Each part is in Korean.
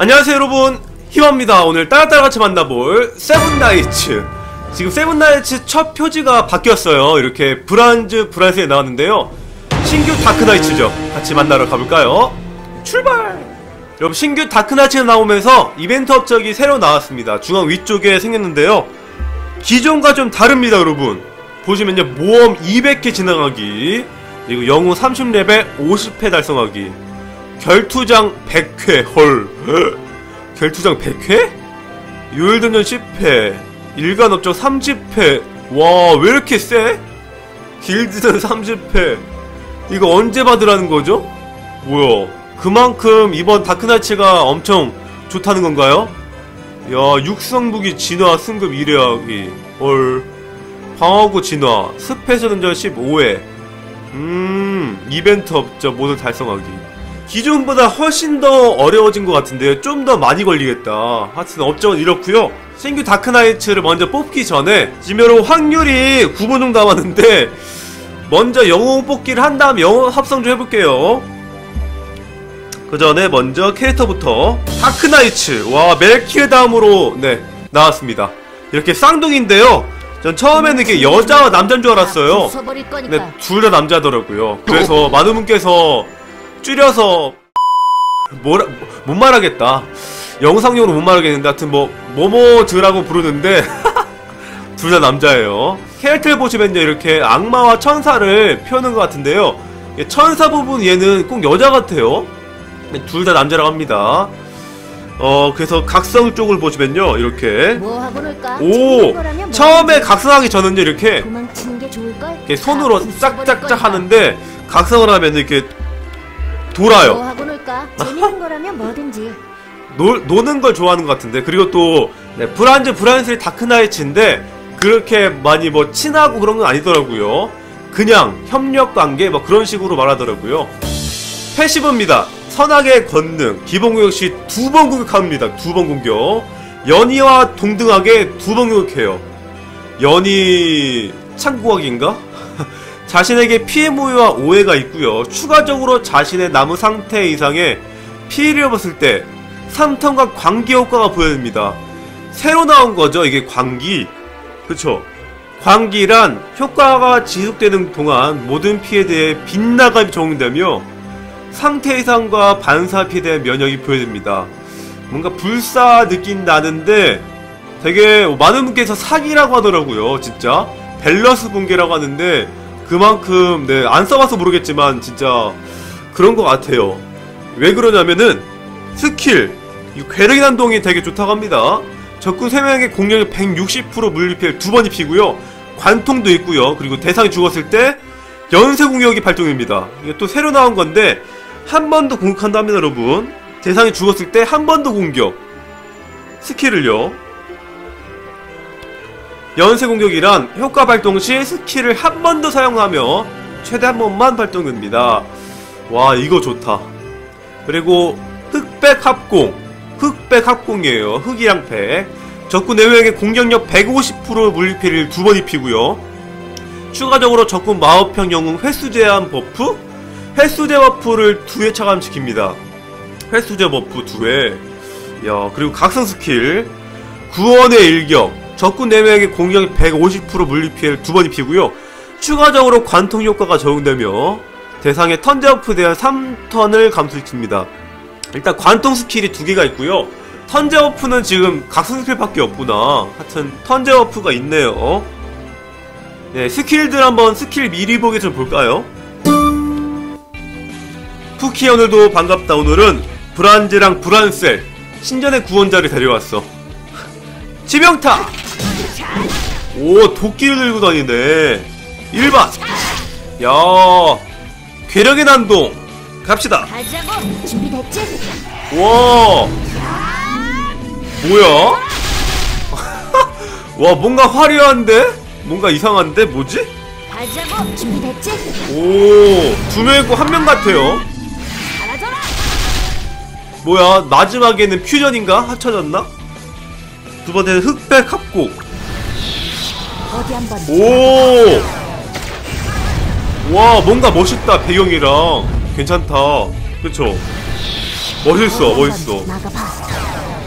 안녕하세요 여러분. 희망입니다. 오늘 따라따라 같이 만나볼 세븐나이츠 지금 세븐나이츠 첫 표지가 바뀌었어요. 이렇게 브란즈 브란스에 나왔는데요. 신규 다크나이츠죠. 같이 만나러 가볼까요? 출발! 여러분 신규 다크나이츠가 나오면서 이벤트 업적이 새로 나왔습니다. 중앙 위쪽에 생겼는데요. 기존과 좀 다릅니다 여러분. 보시면요. 모험 200회 지나가기 그리고 영웅 30레벨 50회 달성하기 결투장 100회 헐 결투장 100회? 유일전전 10회 일간업적 30회 와 왜 이렇게 세? 길드전 30회 이거 언제 받으라는 거죠? 뭐야 그만큼 이번 다크나이츠가 엄청 좋다는 건가요? 야 육성무기 진화 승급 1회하기 헐 방어구 진화 스페셜전전 15회 음 이벤트 업적 모두 달성하기 기존보다 훨씬 더 어려워진 것 같은데요. 좀 더 많이 걸리겠다. 하여튼 업적은 이렇고요. 신규 다크나이츠를 먼저 뽑기 전에 지면로 확률이 9분 정도 남았는데 먼저 영웅 뽑기를 한 다음 영웅 합성 좀 해볼게요. 그 전에 먼저 캐릭터부터 다크나이츠. 와 멜키르 다음으로 네 나왔습니다. 이렇게 쌍둥이인데요. 전 처음에는 이게 여자와 남자인 줄 알았어요. 근데 둘 다 남자더라고요. 그래서 많은 분께서 줄여서 뭐라 못 말하겠다. 영상용으로 못 말하겠는데 하여튼 뭐 모모드라고 부르는데 둘 다 남자예요. 캐릭터를 보시면요 이렇게 악마와 천사를 표현한 것 같은데요. 이게 천사 부분 얘는 꼭 여자 같아요. 둘 다 남자라고 합니다. 어 그래서 각성 쪽을 보시면요 이렇게? 오 처음에. 각성하기 전은요 이렇게. 이렇게 손으로 뭐 하는데 각성을 하면 이렇게 돌아요. 뭐 하고 놀까? 재밌는 거라면 뭐든지. 노, 노는 걸 좋아하는 것 같은데. 그리고 또 네, 브란즈 브란스의 다크나이츠인데 그렇게 많이 뭐 친하고 그런 건 아니더라고요. 그냥 협력 관계 뭐 그런 식으로 말하더라고요. 패시브입니다. 선악의 권능. 기본 공격 시두 번 공격합니다. 두 번 공격. 연희와 동등하게 두 번 공격해요. 연희 창구각인가? 자신에게 피해 모유와 오해가 있고요 추가적으로 자신의 나무 상태 이상의 피해를 입었을 때 3턴과 광기 효과가 보여집니다. 새로 나온 거죠, 이게 광기. 그쵸? 광기란 효과가 지속되는 동안 모든 피해에 대해 빗나감이 적용되며 상태 이상과 반사 피해에 대한 면역이 보여집니다. 뭔가 불사 느낌 나는데 되게 많은 분께서 사기라고 하더라고요, 진짜. 밸런스 붕괴라고 하는데 그만큼, 네, 안 써봐서 모르겠지만 진짜 그런 것 같아요. 왜 그러냐면은 스킬 이 괴력의 난동이 되게 좋다고 합니다. 적군 3명의 공격력 160% 물리피해를 두번 입히고요. 관통도 있고요. 그리고 대상이 죽었을 때 연쇄 공격이 발동됩니다. 이게 또 새로 나온 건데 한 번 더 공격한다 합니다 여러분. 대상이 죽었을 때 한 번 더 공격. 스킬을요 연쇄 공격이란 효과 발동 시 스킬을 한 번 더 사용하며 최대 한 번만 발동됩니다. 와 이거 좋다. 그리고 흑백 합공. 흑백 합공이에요. 흑이랑 백. 적군 4명에게 공격력 150% 물리피해를 두 번 입히고요. 추가적으로 적군 마법형 영웅 횟수 제한 버프? 횟수 제 버프를 두 회 차감시킵니다. 횟수 제 버프 두회. 야 그리고 각성 스킬. 구원의 일격 적군 4명에게 공격력 150% 물리피해를 두 번 입히고요 추가적으로 관통 효과가 적용되며 대상의 턴 제어프 대한 3턴을 감소시킵니다. 일단 관통 스킬이 두 개가 있고요. 턴 제어프는 지금 각성 스킬밖에 없구나. 하여튼 턴 제어프가 있네요. 네, 스킬들 한번 스킬 미리 보기 좀 볼까요? 푸키 오늘도 반갑다. 오늘은 브란즈랑 브란셀 신전의 구원자를 데려왔어. 지명타! 오, 도끼를 들고 다니네. 1번! 야, 괴력의 난동 갑시다 가자고. 준비됐지? 와 뭐야 와 뭔가 화려한데 뭔가 이상한데 뭐지 가자고. 준비됐지? 오두 명 있고 한 명 같아요 사라져라. 뭐야 마지막에는 퓨전인가 합쳐졌나 두 번째는 흑백 합곡. 오! 와 뭔가 멋있다 배경이랑. 괜찮다. 그쵸? 멋있어 멋있어.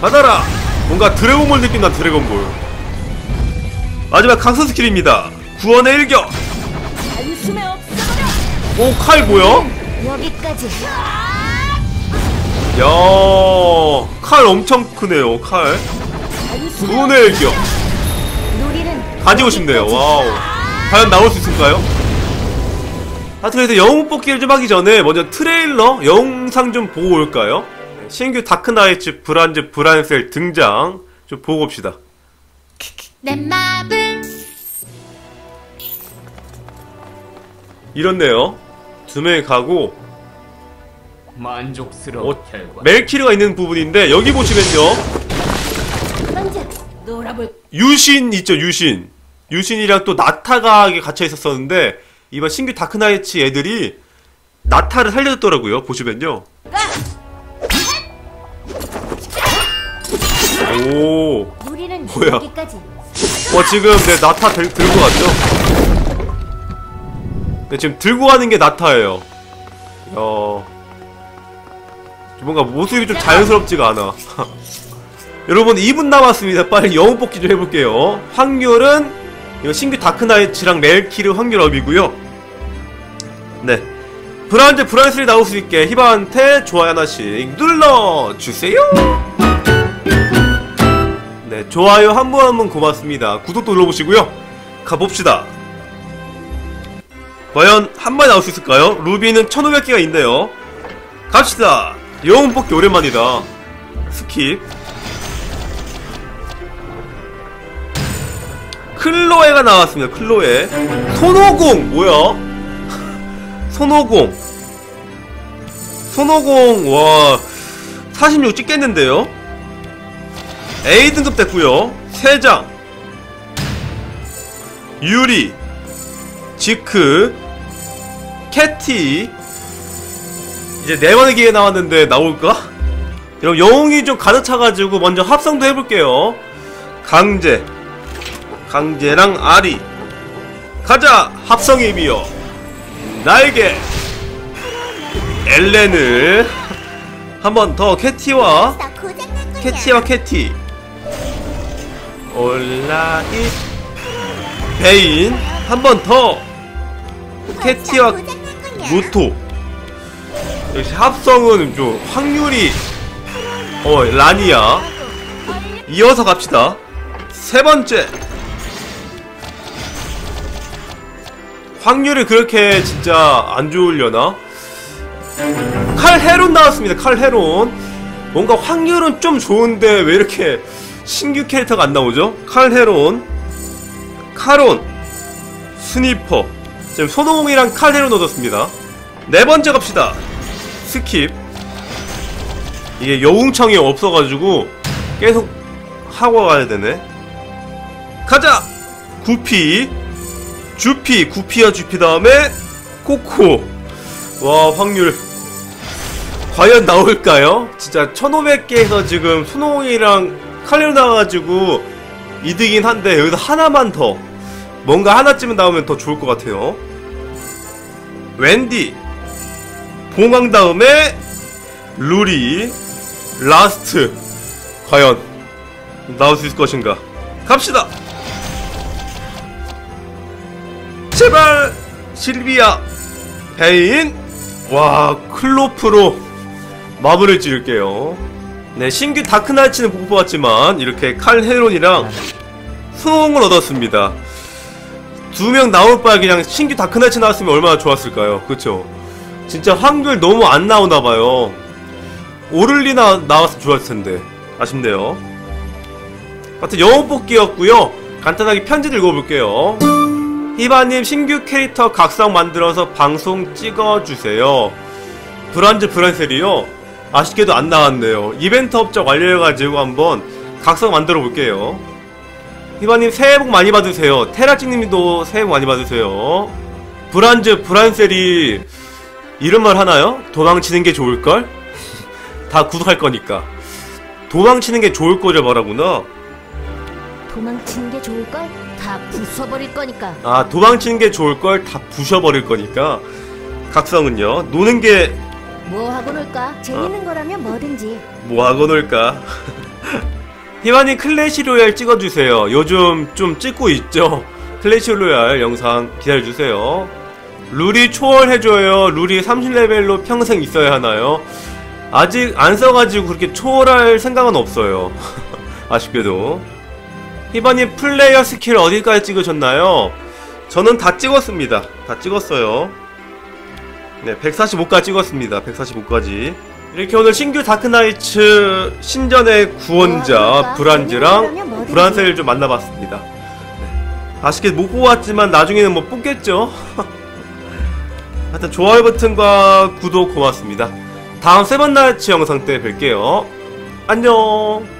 받아라! 뭔가 드래곤볼 느낌 난 드래곤볼. 마지막 강선 스킬입니다. 구원의 일격. 오 칼 뭐야? 여기까지. 야칼 엄청 크네요 칼. 구원의 일격 가지고 싶네요. 와우 과연 나올 수 있을까요? 하여튼 그래서 영웅 뽑기를 좀 하기 전에 먼저 트레일러 영상 좀 보고 올까요? 네, 신규 다크나이츠 브란즈 브란셀 등장 좀 보고 옵시다 내 맘을 이렇네요 두 명이 가고 만족스러운 어, 결과. 멜키르가 있는 부분인데 여기 보시면요 유신 있죠 유신. 유신이랑 또 나타가 갇혀 있었었는데 이번 신규 다크나이츠 애들이 나타를 살려줬더라고요 보시면요. 오. 뭐야? 어 지금 내 나타 들, 들고 갔죠? 네 지금 들고 가는 게 나타예요. 어 뭔가 모습이 좀 자연스럽지가 않아 여러분 2분 남았습니다 빨리 영웅 뽑기 좀 해볼게요 확률은 이거 신규 다크나이츠랑 멜키르 확률업이고요 네 브라운드 브라이슬이 나올 수 있게 히바한테 좋아요 하나씩 눌러주세요 네, 좋아요 한 번 한 번 고맙습니다. 구독도 눌러보시고요. 가봅시다. 과연 한 번에 나올 수 있을까요? 루비는 1500개가 있네요. 갑시다. 영웅 뽑기 오랜만이다. 스킵. 클로에가 나왔습니다. 클로에. 손오공! 뭐야? 손오공. 손오공, 와. 46 찍겠는데요? A 등급 됐고요. 세장 유리 지크 캐티 이제 네 번의 기회 나왔는데 나올까? 여러분 영웅이 좀 가득 차가지고 먼저 합성도 해볼게요. 강제 강제랑 아리. 가자 합성의 미여 나에게. 엘렌을. 한 번 더 캐티와. 캐티와 캐티. 온라인 베인 한 번 더. 캐티와 무토. 역시 합성은 좀 확률이 어 라니아 이어서 갑시다. 세 번째 확률이 그렇게 진짜 안 좋으려나 칼 헤론 나왔습니다 칼 헤론 뭔가 확률은 좀 좋은데 왜 이렇게 신규 캐릭터가 안 나오죠? 칼 헤론, 카론, 스니퍼. 지금 손오공이랑 칼 헤론 얻었습니다. 네 번째 갑시다. 스킵. 이게 여웅청이 없어가지고 계속 하고 가야 되네. 가자! 구피, 주피, 구피와 주피 다음에 코코. 와, 확률. 과연 나올까요? 진짜 1500개에서 지금 순홍이랑 칼리로 나와가지고 이득이긴 한데 여기서 하나만 더. 뭔가 하나쯤은 나오면 더 좋을 것 같아요. 웬디. 봉황 다음에 루리. 라스트. 과연 나올 수 있을 것인가? 갑시다 제발 실비아 베인 와 클로프로 마무리를 지을게요. 네, 신규 다크나이츠는 못 뽑았지만 이렇게 칼 헤론이랑 수홍을 얻었습니다. 두 명 나올 바에 그냥 신규 다크나이츠 나왔으면 얼마나 좋았을까요? 그쵸? 진짜 확률 너무 안 나오나봐요. 오를리나 나왔으면 좋았을 텐데. 아쉽네요. 하여튼 영어 뽑기였고요 간단하게 편지를 읽어볼게요. 히바님 신규 캐릭터 각성 만들어서 방송 찍어주세요. 브란즈 브란셀이요. 아쉽게도 안 나왔네요. 이벤트 업적 완료해가지고 한번 각성 만들어 볼게요. 히바님 새해 복 많이 받으세요. 테라찡님도 새해 복 많이 받으세요. 브란즈 브란셀이 이런 말 하나요? 도망치는 게 좋을걸? 다 구독할 거니까. 도망치는 게 좋을 거죠 말하구나. 도망치는 게 좋을 걸? 다 부숴버릴 거니까. 아 도망치는 게 좋을 걸 다 부셔버릴 거니까 각성은요 노는 게 뭐 하고 놀까? 재밌는 거라면 뭐든지. 뭐 하고 놀까? 희만이 클래시 로얄 찍어주세요. 요즘 좀 찍고 있죠? 클래시 로얄 영상 기다려주세요. 룰이 초월해줘요. 룰이 30레벨로 평생 있어야 하나요? 아직 안 써가지고 그렇게 초월할 생각은 없어요. 아쉽게도. 희반이 플레이어 스킬 어디까지 찍으셨나요? 저는 다 찍었습니다. 다 찍었어요. 네, 145까지 찍었습니다. 145까지. 이렇게 오늘 신규 다크나이츠 신전의 구원자 뭐 브란즈랑 브란셀을 좀 만나봤습니다. 네. 아쉽게 못 뽑았지만 나중에는 뭐 뽑겠죠? 하여튼 좋아요 버튼과 구독 고맙습니다. 다음 세븐나이츠 영상 때 뵐게요. 안녕!